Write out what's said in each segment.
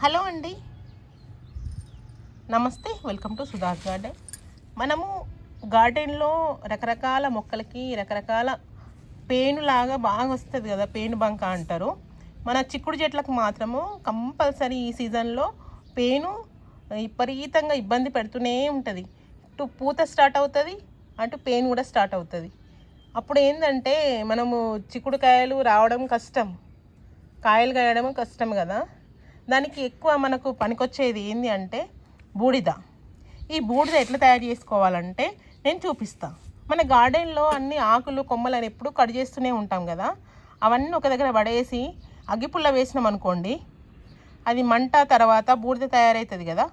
Hello అండి. నమస్తే welcome to Sudha's garden. మనము గార్డెన్లో రకరకాల మొక్కలకి రకరకాల పేనులాగా బాగా వస్తుంది కదా పేను బంక అంటారు. మన చిక్కుడు చెట్లకు మాత్రము కంపల్సరీ ఈ సీజన్లో పేను విపరీతంగా ఇబ్బంది పెడుతూనే ఉంటుంది. ఇటు పూత స్టార్ట్ అవుతుంది అటు పెయిన్ కూడా స్టార్ట్ అవుతుంది. అప్పుడు ఏంటంటే మనము చిక్కుడుకాయలు రావడం కష్టం. కాయలు కాయడం కష్టం కదా. దానికి ఎక్కువ మనకు పనికొచ్చేది ఏంటి అంటే బూడిద. ఈ బూడిద ఎట్లా తయారు చేసుకోవాలంటే నేను చూపిస్తాను మన గార్డెన్లో అన్ని ఆకులు కొమ్మలు అని ఎప్పుడు కట్ చేస్తూనే ఉంటాం కదా. అవన్నీ ఒక దగ్గర పడేసి అగ్గిపుల్ల వేసినాం అనుకోండి అది మంట తర్వాత బూడిద తయారవుతుంది కదా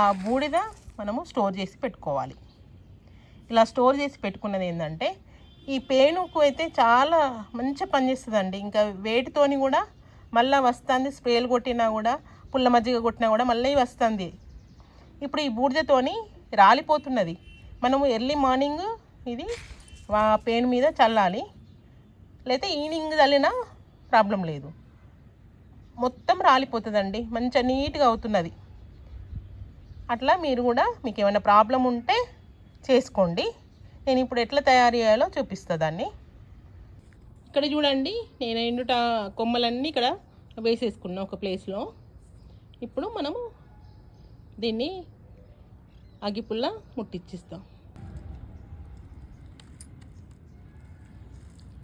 ఆ బూడిద మనము స్టోర్ చేసి పెట్టుకోవాలి. ఇలా స్టోర్ చేసి పెట్టుకున్నది ఏంటంటే ఈ పేనుకు అయితే చాలా మంచి పనిచేస్తుందండి. ఇంకా వేటితోని కూడా మళ్ళీ వస్తుంది స్ప్రేలు కొట్టినా కూడా పుల్ల మజ్జిగ కొట్టినా కూడా మళ్ళీ వస్తుంది. ఇప్పుడు ఈ బూడిదతోని రాలిపోతున్నది. మనము ఎర్లీ మార్నింగ్ ఇది పెయిన్ మీద చల్లాలి. లేకపోతే ఈవినింగ్ చల్లినా ప్రాబ్లం లేదు. మొత్తం రాలిపోతుందండి. మంచిగా నీట్గా అవుతున్నది. అట్లా మీరు కూడా మీకు ఏమైనా ప్రాబ్లం ఉంటే చేసుకోండి. నేను ఇప్పుడు ఎట్లా తయారు చేయాలో చూపిస్తా దాన్ని. ఇక్కడ చూడండి నేను ఎండుట కొమ్మలన్నీ ఇక్కడ వేసేసుకున్నాం ఒక ప్లేస్లో ఇప్పుడు మనము దీన్ని అగిపుల్ల ముట్టిచ్చిస్తాం.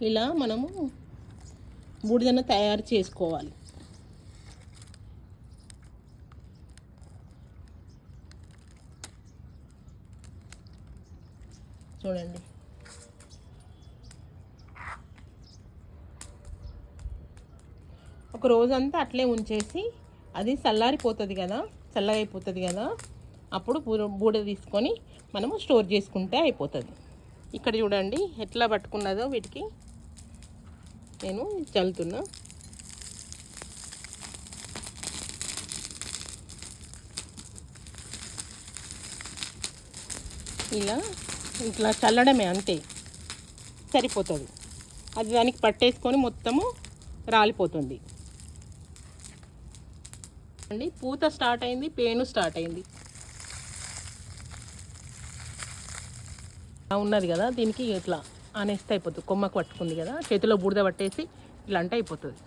ఇలా మనము బూడిదను తయారు చేసుకోవాలి. చూడండి. ఒక రోజంతా అట్లే ఉంచేసి అది చల్లారిపోతుంది కదా చల్లగా అయిపోతుంది కదా అప్పుడు బూడ తీసుకొని మనము స్టోర్ చేసుకుంటే అయిపోతుంది. ఇక్కడ చూడండి ఎట్లా పట్టుకున్నదో వీటికి. నేను చల్లుతున్నా. ఇలా ఇట్లా చల్లడమే అంతే. సరిపోతుంది. అది దానికి పట్టేసుకొని మొత్తము రాలిపోతుంది. అండి. పూత స్టార్ట్ అయింది పేను స్టార్ట్ అయింది. ఉన్నది కదా దీనికి ఇట్లా అనేస్తే అయిపోతుంది. కొమ్మకు పట్టుకుంది కదా చేతిలో బూడిద పట్టేసి ఇట్లా అంటే అయిపోతుంది.